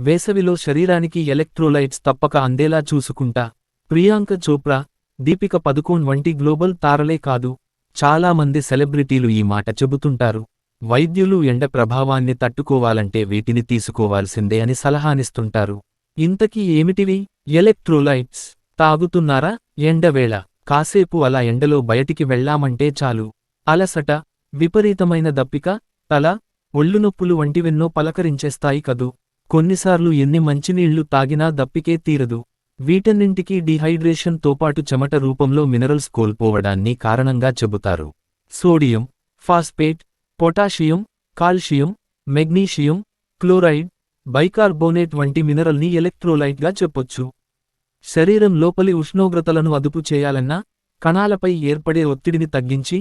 వేసవిలో శరీరానికి ఎలక్ట్రోలైట్స్ తప్పక అందేలా చూసుకుంటా. ప్రియాంక చోప్రా దీపిక పదుకోన్ వంటి గ్లోబల్ తారలే కాదు. చాలా మంది సెలబ్రిటీలు ఈ మాట చెబుతుంటారు. వైద్యులు ఎండ ప్రభావాన్ని తట్టుకోవాలంటే వీటిని తీసుకోవాల్సిందే అని సలహానిస్తుంటారు. ఇంతకీ ఏమిటివి? ఎలక్ట్రోలైట్స్. తాగుతున్నారా? ఎండవేళ. కాసేపు అలా ఎండలో బయటికి వెళ్ళామంటే చాలు. అలసట విపరీతమైన దప్పిక తల ఒళ్ళునొప్పులు వంటివెన్నో పలకరించేస్తాయి కదూ. కొన్నిసార్లు ఎన్ని మంచినీళ్ళు తాగినా దప్పికే తీరదు. వీటన్నింటికీ డీహైడ్రేషన్తో పాటు చెమట రూపంలో మినరల్స్ కోల్పోవడాన్ని కారణంగా చెబుతారు. Sodium phosphate potassium calcium magnesium chloride bicarbonate వంటి మినరల్ని ఎలక్ట్రోలైట్గా చెప్పొచ్చు. శరీరం లోపలి ఉష్ణోగ్రతలను అదుపు చేయాలన్నా కణాలపై ఏర్పడే ఒత్తిడిని తగ్గించి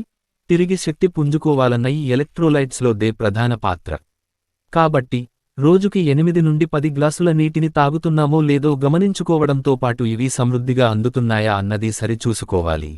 తిరిగి శక్తి పుంజుకోవాలన్న ఈ ఎలక్ట్రోలైట్స్లో దే ప్రధాన పాత్ర. కాబట్టి రోజుకి ఎనిమిది నుండి పది గ్లాసుల నీటిని తాగుతున్నామో లేదో గమనించుకోవడంతో పాటు ఇవి సమృద్ధిగా అందుతున్నాయా అన్నది సరిచూసుకోవాలి.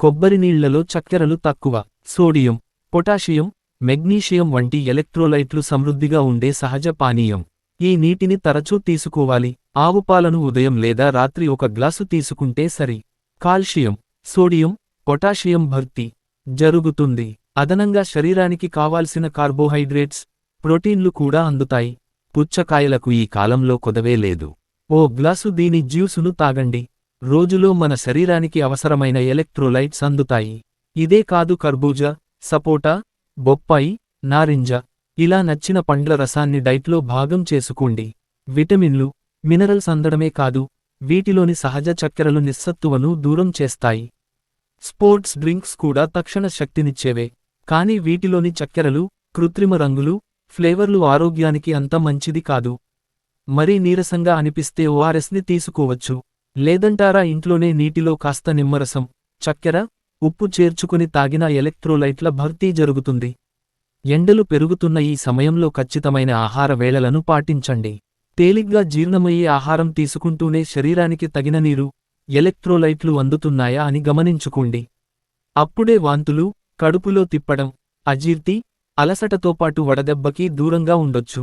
కొబ్బరి నీళ్ళలో చక్కెరలు తక్కువ సోడియం పొటాషియం మెగ్నీషియం వంటి ఎలక్ట్రోలైట్లు సమృద్ధిగా ఉండే సహజ పానీయం. ఈ నీటిని తరచూ తీసుకోవాలి. ఆవు పాలను ఉదయం లేదా రాత్రి ఒక గ్లాసు తీసుకుంటే సరి. కాల్షియం సోడియం పొటాషియం భర్తీ జరుగుతుంది. అదనంగా శరీరానికి కావాల్సిన కార్బోహైడ్రేట్స్ ప్రోటీన్లు కూడా అందుతాయి. పుచ్చకాయలకు ఈ కాలంలో కొదవే లేదు. ఓ గ్లాసు దీని జ్యూసును తాగండి. రోజులో మన శరీరానికి అవసరమైన ఎలక్ట్రోలైట్స్ అందుతాయి. ఇదే కాదు కర్బూజా సపోటా బొప్పాయి నారింజ. ఇలా నచ్చిన పండ్ల రసాన్ని డైట్లో భాగం చేసుకోండి. విటమిన్లు మినరల్స్ అందడమే కాదు వీటిలోని సహజ చక్కెరలు నిస్సత్తువను దూరం చేస్తాయి. స్పోర్ట్స్ డ్రింక్స్ కూడా తక్షణ శక్తినిచ్చేవే. కానీ వీటిలోని చక్కెరలు కృత్రిమ రంగులు ఫ్లేవర్లు ఆరోగ్యానికి అంత మంచిది కాదు. మరీ నీరసంగా అనిపిస్తే ఓఆర్ఎస్ని తీసుకోవచ్చు. లేదంటారా ఇంట్లోనే నీటిలో కాస్త నిమ్మరసం చక్కెర ఉప్పు చేర్చుకుని తాగిన ఎలక్ట్రోలైట్ల భర్తీ జరుగుతుంది. ఎండలు పెరుగుతున్న ఈ సమయంలో ఖచ్చితమైన ఆహార వేళలను పాటించండి. తేలిగ్గా జీర్ణమయ్యే ఆహారం తీసుకుంటూనే శరీరానికి తగిన నీరు ఎలక్ట్రోలైట్లు అందుతున్నాయా అని గమనించుకోండి. అప్పుడే వాంతులు కడుపులో తిప్పడం అజీర్తి అలసటతో పాటు వడదెబ్బకి దూరంగా ఉండొచ్చు.